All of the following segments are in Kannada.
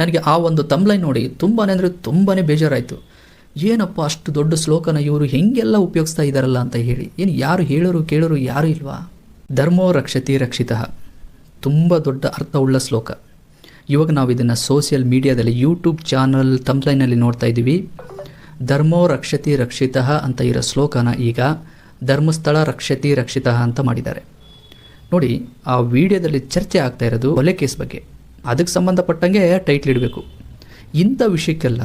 ನನಗೆ ಆ ಒಂದು ತಮ್ಲೈನ್ ನೋಡಿ ತುಂಬಾ ಅಂದರೆ ತುಂಬಾ ಬೇಜಾರಾಯಿತು. ಏನಪ್ಪ ಅಷ್ಟು ದೊಡ್ಡ ಶ್ಲೋಕನ ಇವರು ಹೆಂಗೆಲ್ಲ ಉಪಯೋಗಿಸ್ತಾ ಇದ್ದಾರಲ್ಲ ಅಂತ ಹೇಳಿ. ಏನು ಯಾರು ಹೇಳೋರು ಕೇಳೋರು ಯಾರೂ ಇಲ್ವಾ? ಧರ್ಮೋ ರಕ್ಷತಿ ರಕ್ಷಿತ. ತುಂಬ ದೊಡ್ಡ ಅರ್ಥವುಳ್ಳ ಶ್ಲೋಕ. ಇವಾಗ ನಾವು ಇದನ್ನು ಸೋಷಿಯಲ್ ಮೀಡಿಯಾದಲ್ಲಿ ಯೂಟ್ಯೂಬ್ ಚಾನಲ್ ತಮ್ಲೈನಲ್ಲಿ ನೋಡ್ತಾ ಇದ್ದೀವಿ. ಧರ್ಮೋ ರಕ್ಷತಿ ರಕ್ಷಿತ ಅಂತ ಇರೋ ಶ್ಲೋಕನ ಈಗ ಧರ್ಮಸ್ಥಳ ರಕ್ಷತಿ ರಕ್ಷಿತ ಅಂತ ಮಾಡಿದ್ದಾರೆ. ನೋಡಿ, ಆ ವಿಡಿಯೋದಲ್ಲಿ ಚರ್ಚೆ ಆಗ್ತಾ ಇರೋದು ಕೊಲೆ ಕೇಸ್ ಬಗ್ಗೆ. ಅದಕ್ಕೆ ಸಂಬಂಧಪಟ್ಟಂಗೆ ಟೈಟ್ಲ್ ಇಡಬೇಕು. ಇಂಥ ವಿಷಯಕ್ಕೆಲ್ಲ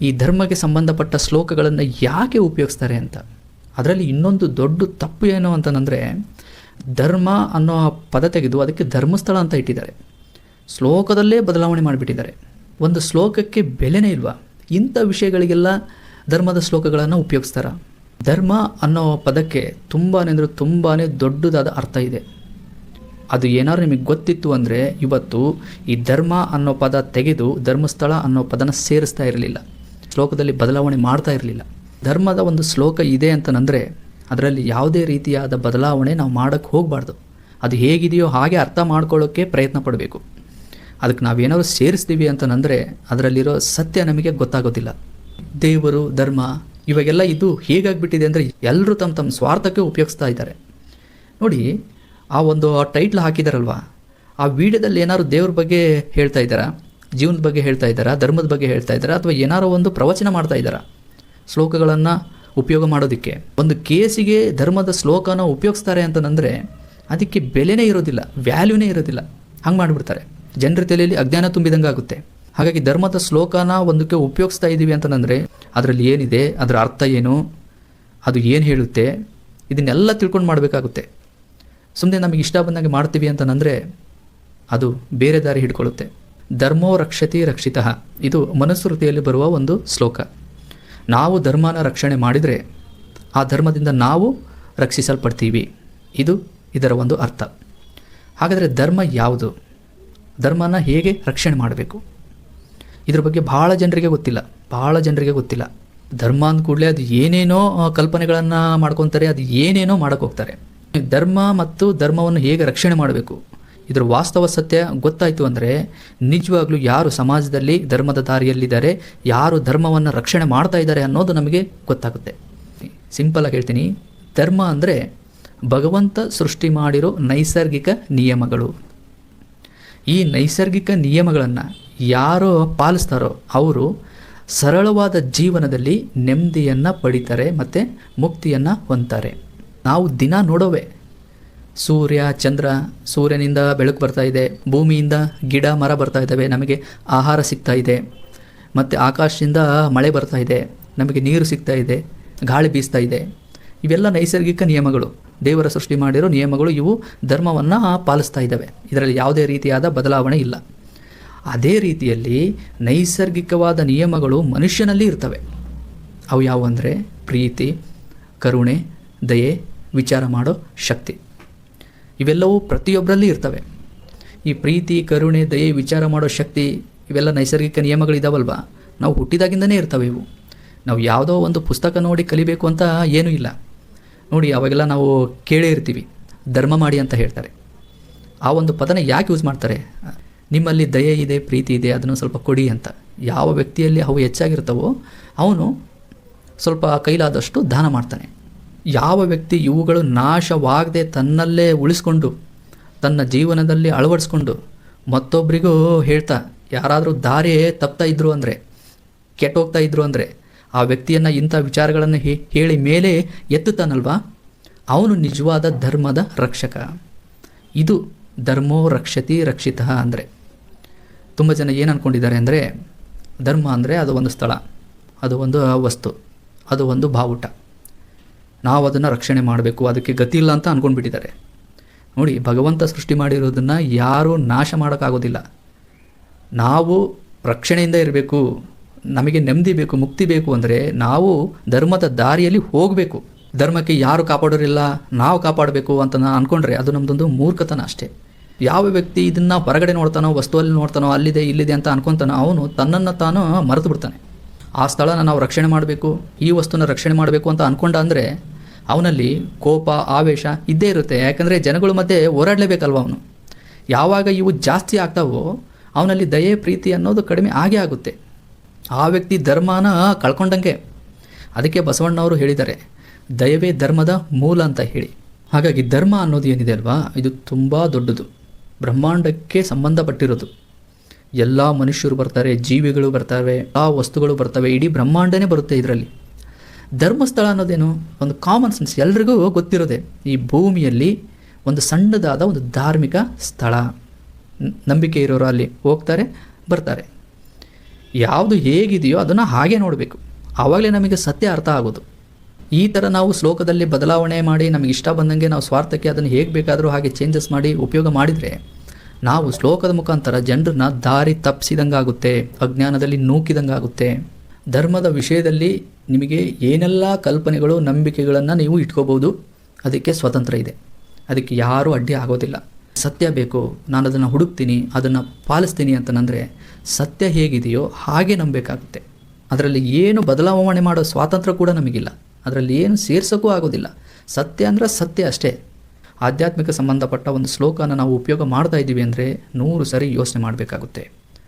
ಈ ಧರ್ಮಕ್ಕೆ ಸಂಬಂಧಪಟ್ಟ ಶ್ಲೋಕಗಳನ್ನು ಯಾಕೆ ಉಪಯೋಗಿಸ್ತಾರೆ ಅಂತ? ಅದರಲ್ಲಿ ಇನ್ನೊಂದು ದೊಡ್ಡ ತಪ್ಪು ಏನು ಅಂತಂದರೆ, ಧರ್ಮ ಅನ್ನೋ ಪದ ತೆಗೆದು ಅದಕ್ಕೆ ಧರ್ಮಸ್ಥಳ ಅಂತ ಇಟ್ಟಿದ್ದಾರೆ. ಶ್ಲೋಕದಲ್ಲೇ ಬದಲಾವಣೆ ಮಾಡಿಬಿಟ್ಟಿದ್ದಾರೆ. ಒಂದು ಶ್ಲೋಕಕ್ಕೆ ಬೆಲೆನೇ ಇಲ್ವಾ? ಇಂಥ ವಿಷಯಗಳಿಗೆಲ್ಲ ಧರ್ಮದ ಶ್ಲೋಕಗಳನ್ನು ಉಪಯೋಗಿಸ್ತಾರ? ಧರ್ಮ ಅನ್ನೋ ಪದಕ್ಕೆ ತುಂಬಾ ಅಂದರೆ ತುಂಬಾ ದೊಡ್ಡದಾದ ಅರ್ಥ ಇದೆ. ಅದು ಏನಾದ್ರು ನಿಮಗೆ ಗೊತ್ತಿತ್ತು ಅಂದರೆ ಇವತ್ತು ಈ ಧರ್ಮ ಅನ್ನೋ ಪದ ತೆಗೆದು ಧರ್ಮಸ್ಥಳ ಅನ್ನೋ ಪದನ ಸೇರಿಸ್ತಾ ಇರಲಿಲ್ಲ. ಶ್ಲೋಕದಲ್ಲಿ ಬದಲಾವಣೆ ಮಾಡ್ತಾ ಇರಲಿಲ್ಲ. ಧರ್ಮದ ಒಂದು ಶ್ಲೋಕ ಇದೆ ಅಂತನಂದರೆ ಅದರಲ್ಲಿ ಯಾವುದೇ ರೀತಿಯಾದ ಬದಲಾವಣೆ ನಾವು ಮಾಡೋಕ್ಕೆ ಹೋಗಬಾರ್ದು. ಅದು ಹೇಗಿದೆಯೋ ಹಾಗೆ ಅರ್ಥ ಮಾಡ್ಕೊಳ್ಳೋಕ್ಕೆ ಪ್ರಯತ್ನ ಪಡಬೇಕು. ಅದಕ್ಕೆ ನಾವೇನಾದ್ರು ಸೇರಿಸ್ತೀವಿ ಅಂತಂದರೆ ಅದರಲ್ಲಿರೋ ಸತ್ಯ ನಮಗೆ ಗೊತ್ತಾಗೋದಿಲ್ಲ. ದೇವರು, ಧರ್ಮ ಇವಾಗೆಲ್ಲ ಇದು ಹೇಗಾಗ್ಬಿಟ್ಟಿದೆ ಅಂದರೆ ಎಲ್ಲರೂ ತಮ್ಮ ತಮ್ಮ ಸ್ವಾರ್ಥಕ್ಕೆ ಉಪಯೋಗಿಸ್ತಾ ಇದ್ದಾರೆ. ನೋಡಿ ಆ ಒಂದು ಟೈಟ್ಲ್ ಹಾಕಿದಾರಲ್ವ? ಆ ವಿಡಿಯೋದಲ್ಲಿ ಏನಾದ್ರು ದೇವ್ರ ಬಗ್ಗೆ ಹೇಳ್ತಾ ಇದ್ದಾರಾ? ಜೀವನದ ಬಗ್ಗೆ ಹೇಳ್ತಾ ಇದ್ದಾರಾ? ಧರ್ಮದ ಬಗ್ಗೆ ಹೇಳ್ತಾ ಇದ್ದಾರಾ? ಅಥವಾ ಏನಾರೋ ಒಂದು ಪ್ರವಚನ ಮಾಡ್ತಾ ಇದ್ದಾರಾ? ಶ್ಲೋಕಗಳನ್ನು ಉಪಯೋಗ ಮಾಡೋದಕ್ಕೆ. ಒಂದು ಕೇಸಿಗೆ ಧರ್ಮದ ಶ್ಲೋಕನ ಉಪಯೋಗಿಸ್ತಾರೆ ಅಂತಂದರೆ ಅದಕ್ಕೆ ಬೆಲೆನೇ ಇರೋದಿಲ್ಲ, ವ್ಯಾಲ್ಯೂನೇ ಇರೋದಿಲ್ಲ. ಹಂಗೆ ಮಾಡಿಬಿಡ್ತಾರೆ. ಜನರ ತಲೆಯಲ್ಲಿ ಅಜ್ಞಾನ ತುಂಬಿದಂಗೆ ಆಗುತ್ತೆ. ಹಾಗಾಗಿ ಧರ್ಮದ ಶ್ಲೋಕನ ಒಂದಕ್ಕೆ ಉಪಯೋಗಿಸ್ತಾ ಇದ್ದೀವಿ ಅಂತಂದರೆ ಅದರಲ್ಲಿ ಏನಿದೆ? ಅದರ ಅರ್ಥ ಏನು? ಅದು ಏನು ಹೇಳುತ್ತೆ? ಇದನ್ನೆಲ್ಲ ತಿಳ್ಕೊಂಡು ಮಾಡಬೇಕಾಗುತ್ತೆ. ಸುಮ್ಮನೆ ನಮಗೆ ಇಷ್ಟ ಬಂದಂಗೆ ಮಾಡ್ತೀವಿ ಅಂತಂದರೆ ಅದು ಬೇರೆ ದಾರಿ ಹಿಡ್ಕೊಳ್ಳುತ್ತೆ. ಧರ್ಮೋ ರಕ್ಷತಿ ರಕ್ಷಿತ. ಇದು ಮನುಸ್ಮೃತಿಯಲ್ಲಿ ಬರುವ ಒಂದು ಶ್ಲೋಕ. ನಾವು ಧರ್ಮನ ರಕ್ಷಣೆ ಮಾಡಿದರೆ ಆ ಧರ್ಮದಿಂದ ನಾವು ರಕ್ಷಿಸಲ್ಪಡ್ತೀವಿ. ಇದು ಇದರ ಒಂದು ಅರ್ಥ. ಹಾಗಾದರೆ ಧರ್ಮ ಯಾವುದು? ಧರ್ಮನ ಹೇಗೆ ರಕ್ಷಣೆ ಮಾಡಬೇಕು? ಇದ್ರ ಬಗ್ಗೆ ಭಾಳ ಜನರಿಗೆ ಗೊತ್ತಿಲ್ಲ. ಭಾಳ ಜನರಿಗೆ ಗೊತ್ತಿಲ್ಲ. ಧರ್ಮ ಅಂದ ಕೂಡಲೇ ಅದು ಏನೇನೋ ಕಲ್ಪನೆಗಳನ್ನು ಮಾಡ್ಕೊತಾರೆ, ಅದು ಏನೇನೋ ಮಾಡೋಕ್ಕೆ ಹೋಗ್ತಾರೆ. ಧರ್ಮ ಮತ್ತು ಧರ್ಮವನ್ನು ಹೇಗೆ ರಕ್ಷಣೆ ಮಾಡಬೇಕು? ಇದರ ವಾಸ್ತವ ಸತ್ಯ ಗೊತ್ತಾಯಿತು ಅಂದರೆ ನಿಜವಾಗ್ಲೂ ಯಾರು ಸಮಾಜದಲ್ಲಿ ಧರ್ಮದ ದಾರಿಯಲ್ಲಿದ್ದಾರೆ, ಯಾರು ಧರ್ಮವನ್ನು ರಕ್ಷಣೆ ಮಾಡ್ತಾ ಇದ್ದಾರೆ ಅನ್ನೋದು ನಮಗೆ ಗೊತ್ತಾಗುತ್ತೆ. ಸಿಂಪಲಾಗಿ ಹೇಳ್ತೀನಿ. ಧರ್ಮ ಅಂದರೆ ಭಗವಂತ ಸೃಷ್ಟಿ ಮಾಡಿರೋ ನೈಸರ್ಗಿಕ ನಿಯಮಗಳು. ಈ ನೈಸರ್ಗಿಕ ನಿಯಮಗಳನ್ನು ಯಾರು ಪಾಲಿಸ್ತಾರೋ ಅವರು ಸರಳವಾದ ಜೀವನದಲ್ಲಿ ನೆಮ್ಮದಿಯನ್ನು ಪಡಿತಾರೆ ಮತ್ತು ಮುಕ್ತಿಯನ್ನು ಹೊಂದ್ತಾರೆ. ನಾವು ದಿನ ನೋಡೋವೆ. ಸೂರ್ಯ, ಚಂದ್ರ, ಸೂರ್ಯನಿಂದ ಬೆಳಕು ಬರ್ತಾ ಇದೆ. ಭೂಮಿಯಿಂದ ಗಿಡ, ಮರ ಬರ್ತಾ ಇದ್ದಾವೆ. ನಮಗೆ ಆಹಾರ ಸಿಗ್ತಾ ಇದೆ. ಮತ್ತು ಆಕಾಶದಿಂದ ಮಳೆ ಬರ್ತಾ ಇದೆ. ನಮಗೆ ನೀರು ಸಿಗ್ತಾ ಇದೆ. ಗಾಳಿ ಬೀಸ್ತಾ ಇದೆ. ಇವೆಲ್ಲ ನೈಸರ್ಗಿಕ ನಿಯಮಗಳು. ದೇವರ ಸೃಷ್ಟಿ ಮಾಡಿರೋ ನಿಯಮಗಳು ಇವು. ಧರ್ಮವನ್ನು ಪಾಲಿಸ್ತಾ ಇದ್ದಾವೆ. ಇದರಲ್ಲಿ ಯಾವುದೇ ರೀತಿಯಾದ ಬದಲಾವಣೆ ಇಲ್ಲ. ಅದೇ ರೀತಿಯಲ್ಲಿ ನೈಸರ್ಗಿಕವಾದ ನಿಯಮಗಳು ಮನುಷ್ಯನಲ್ಲಿ ಇರ್ತವೆ. ಅವು ಯಾವುವು ಅಂದರೆ ಪ್ರೀತಿ, ಕರುಣೆ, ದಯೆ ವಿಚಾರ ಮಾಡೋ ಶಕ್ತಿ. ಇವೆಲ್ಲವೂ ಪ್ರತಿಯೊಬ್ಬರಲ್ಲಿ ಇರ್ತವೆ. ಈ ಪ್ರೀತಿ, ಕರುಣೆ, ದಯೆ, ವಿಚಾರ ಮಾಡೋ ಶಕ್ತಿ, ಇವೆಲ್ಲ ನೈಸರ್ಗಿಕ ನಿಯಮಗಳಿದಾವಲ್ವಾ? ನಾವು ಹುಟ್ಟಿದಾಗಿಂದನೇ ಇರ್ತವೆ ಇವು. ನಾವು ಯಾವುದೋ ಒಂದು ಪುಸ್ತಕ ನೋಡಿ ಕಲಿಬೇಕು ಅಂತ ಏನೂ ಇಲ್ಲ. ನೋಡಿ, ಅವಾಗೆಲ್ಲ ನಾವು ಕೇಳೇ ಇರ್ತೀವಿ. ಧರ್ಮ ಮಾಡಿ ಅಂತ ಹೇಳ್ತಾರೆ. ಆ ಒಂದು ಪದನ ಯಾಕೆ ಯೂಸ್ ಮಾಡ್ತಾರೆ? ನಿಮ್ಮಲ್ಲಿ ದಯೆ ಇದೆ, ಪ್ರೀತಿ ಇದೆ, ಅದನ್ನು ಸ್ವಲ್ಪ ಕೊಡಿ ಅಂತ. ಯಾವ ವ್ಯಕ್ತಿಯಲ್ಲಿ ಅವು ಹೆಚ್ಚಾಗಿರ್ತವೋ ಅವನು ಸ್ವಲ್ಪ ಕೈಲಾದಷ್ಟು ದಾನ ಮಾಡ್ತಾನೆ. ಯಾವ ವ್ಯಕ್ತಿ ಇವುಗಳು ನಾಶವಾಗದೆ ತನ್ನಲ್ಲೇ ಉಳಿಸ್ಕೊಂಡು, ತನ್ನ ಜೀವನದಲ್ಲಿ ಅಳವಡಿಸ್ಕೊಂಡು ಮತ್ತೊಬ್ಬರಿಗೂ ಹೇಳ್ತಾ, ಯಾರಾದರೂ ದಾರಿ ತಪ್ತಾ ಇದ್ರು ಅಂದರೆ, ಕೆಟ್ಟೋಗ್ತಾ ಇದ್ರು ಅಂದರೆ, ಆ ವ್ಯಕ್ತಿಯನ್ನು ಇಂಥ ವಿಚಾರಗಳನ್ನು ಹೇಳಿ ಮೇಲೆ ಎತ್ತುತ್ತಾನಲ್ವಾ? ಅವನು ನಿಜವಾದ ಧರ್ಮದ ರಕ್ಷಕ. ಇದು ಧರ್ಮೋ ರಕ್ಷತಿ ರಕ್ಷಿತ ಅಂದರೆ. ತುಂಬ ಜನ ಏನು ಅಂದ್ಕೊಂಡಿದ್ದಾರೆ ಅಂದರೆ, ಧರ್ಮ ಅಂದರೆ ಅದು ಒಂದು ಸ್ಥಳ, ಅದು ಒಂದು ವಸ್ತು, ಅದು ಒಂದು ಬಾವುಟ. ನಾವು ಅದನ್ನು ರಕ್ಷಣೆ ಮಾಡಬೇಕು, ಅದಕ್ಕೆ ಗತಿ ಇಲ್ಲ ಅಂತ ಅಂದ್ಕೊಂಡ್ಬಿಟ್ಟಿದ್ದಾರೆ ನೋಡಿ, ಭಗವಂತ ಸೃಷ್ಟಿ ಮಾಡಿರೋದನ್ನು ಯಾರೂ ನಾಶ ಮಾಡೋಕ್ಕಾಗೋದಿಲ್ಲ. ನಾವು ರಕ್ಷಣೆಯಿಂದ ಇರಬೇಕು, ನಮಗೆ ನೆಮ್ಮದಿ ಬೇಕು, ಮುಕ್ತಿ ಬೇಕು ಅಂದರೆ ನಾವು ಧರ್ಮದ ದಾರಿಯಲ್ಲಿ ಹೋಗಬೇಕು. ಧರ್ಮಕ್ಕೆ ಯಾರು ಕಾಪಾಡೋರಿಲ್ಲ, ನಾವು ಕಾಪಾಡಬೇಕು ಅಂತ ನಾನು ಅಂದ್ಕೊಂಡ್ರೆ ಅದು ನಮ್ಮದೊಂದು ಮೂರ್ಖತನ ಅಷ್ಟೇ. ಯಾವ ವ್ಯಕ್ತಿ ಇದನ್ನು ಹೊರಗಡೆ ನೋಡ್ತಾನೋ, ವಸ್ತುವಲ್ಲಿ ನೋಡ್ತಾನೋ, ಅಲ್ಲಿದೆ, ಇಲ್ಲಿದೆ ಅಂತ ಅನ್ಕೊತಾನೋ, ಅವನು ತನ್ನನ್ನು ತಾನು ಮರೆತು ಬಿಡ್ತಾನೆ. ಆ ಸ್ಥಳನ ನಾವು ರಕ್ಷಣೆ ಮಾಡಬೇಕು, ಈ ವಸ್ತುನ ರಕ್ಷಣೆ ಮಾಡಬೇಕು ಅಂತ ಅಂದ್ಕೊಂಡ ಅಂದರೆ ಅವನಲ್ಲಿ ಕೋಪ, ಆವೇಶ ಇದ್ದೇ ಇರುತ್ತೆ. ಯಾಕಂದರೆ ಜನಗಳ ಮಧ್ಯೆ ಹೋರಾಡಲೇಬೇಕಲ್ವ ಅವನು? ಯಾವಾಗ ಇವು ಜಾಸ್ತಿ ಆಗ್ತಾವೋ ಅವನಲ್ಲಿ ದಯೆ, ಪ್ರೀತಿ ಅನ್ನೋದು ಕಡಿಮೆ ಆಗೇ ಆಗುತ್ತೆ. ಆ ವ್ಯಕ್ತಿ ಧರ್ಮನ ಕಳ್ಕೊಂಡಂಗೆ. ಅದಕ್ಕೆ ಬಸವಣ್ಣವರು ಹೇಳಿದ್ದಾರೆ, ದಯವೇ ಧರ್ಮದ ಮೂಲ ಅಂತ ಹೇಳಿ. ಹಾಗಾಗಿ ಧರ್ಮ ಅನ್ನೋದು ಏನಿದೆ ಅಲ್ವಾ? ಇದು ತುಂಬ ದೊಡ್ಡದು. ಬ್ರಹ್ಮಾಂಡಕ್ಕೆ ಸಂಬಂಧಪಟ್ಟಿರೋದು. ಎಲ್ಲ ಮನುಷ್ಯರು ಬರ್ತಾರೆ, ಜೀವಿಗಳು ಬರ್ತವೆ ಆ ವಸ್ತುಗಳು ಬರ್ತವೆ, ಇಡೀ ಬ್ರಹ್ಮಾಂಡನೇ ಬರುತ್ತೆ ಇದರಲ್ಲಿ. ಧರ್ಮಸ್ಥಳ ಅನ್ನೋದೇನು ಒಂದು ಕಾಮನ್ ಸೆನ್ಸ್ ಎಲ್ರಿಗೂ ಗೊತ್ತಿರೋದೆ ಈ ಭೂಮಿಯಲ್ಲಿ ಒಂದು ಸಣ್ಣದಾದ ಒಂದು ಧಾರ್ಮಿಕ ಸ್ಥಳ. ನಂಬಿಕೆ ಇರೋರು ಅಲ್ಲಿ ಹೋಗ್ತಾರೆ, ಬರ್ತಾರೆ. ಯಾವುದು ಹೇಗಿದೆಯೋ ಅದನ್ನು ಹಾಗೆ ನೋಡಬೇಕು. ಆವಾಗಲೇ ನಮಗೆ ಸತ್ಯ ಅರ್ಥ ಆಗೋದು. ಈ ಥರ ನಾವು ಶ್ಲೋಕದಲ್ಲಿ ಬದಲಾವಣೆ ಮಾಡಿ ನಮಗೆ ಇಷ್ಟ ಬಂದಂಗೆ ನಾವು ಸ್ವಾರ್ಥಕ್ಕೆ ಅದನ್ನು ಹೇಗೆ ಬೇಕಾದರೂ ಹಾಗೆ ಚೇಂಜಸ್ ಮಾಡಿ ಉಪಯೋಗ ಮಾಡಿದರೆ, ನಾವು ಶ್ಲೋಕದ ಮುಖಾಂತರ ಜನರನ್ನ ದಾರಿ ತಪ್ಪಿಸಿದಂಗಾಗುತ್ತೆ ಅಜ್ಞಾನದಲ್ಲಿ ನೂಕಿದಂಗಾಗುತ್ತೆ. ಧರ್ಮದ ವಿಷಯದಲ್ಲಿ ನಿಮಗೆ ಏನೆಲ್ಲ ಕಲ್ಪನೆಗಳು, ನಂಬಿಕೆಗಳನ್ನು ನೀವು ಇಟ್ಕೋಬೋದು ಅದಕ್ಕೆ ಸ್ವತಂತ್ರ ಇದೆ. ಅದಕ್ಕೆ ಯಾರೂ ಅಡ್ಡಿ ಆಗೋದಿಲ್ಲ. ಸತ್ಯ ಬೇಕು ನಾನು ಅದನ್ನು ಹುಡುಕ್ತೀನಿ, ಅದನ್ನು ಪಾಲಿಸ್ತೀನಿ ಅಂತಂದರೆ ಸತ್ಯ ಹೇಗಿದೆಯೋ ಹಾಗೆ ನಂಬಬೇಕಾಗುತ್ತೆ ಅದರಲ್ಲಿ ಏನು ಬದಲಾವಣೆ ಮಾಡೋ ಸ್ವಾತಂತ್ರ್ಯ ಕೂಡ ನಮಗಿಲ್ಲ. ಅದರಲ್ಲಿ ಏನು ಸೇರ್ಸೋಕ್ಕೂ ಆಗೋದಿಲ್ಲ. ಸತ್ಯ ಅಂದರೆ ಸತ್ಯ ಅಷ್ಟೇ. ಆಧ್ಯಾತ್ಮಿಕ ಸಂಬಂಧಪಟ್ಟ ಒಂದು ಶ್ಲೋಕನ ನಾವು ಉಪಯೋಗ ಮಾಡ್ತಾ ಇದ್ದೀವಿ ಅಂದರೆ ನೂರು ಸರಿ ಯೋಚನೆ ಮಾಡಬೇಕಾಗುತ್ತೆ.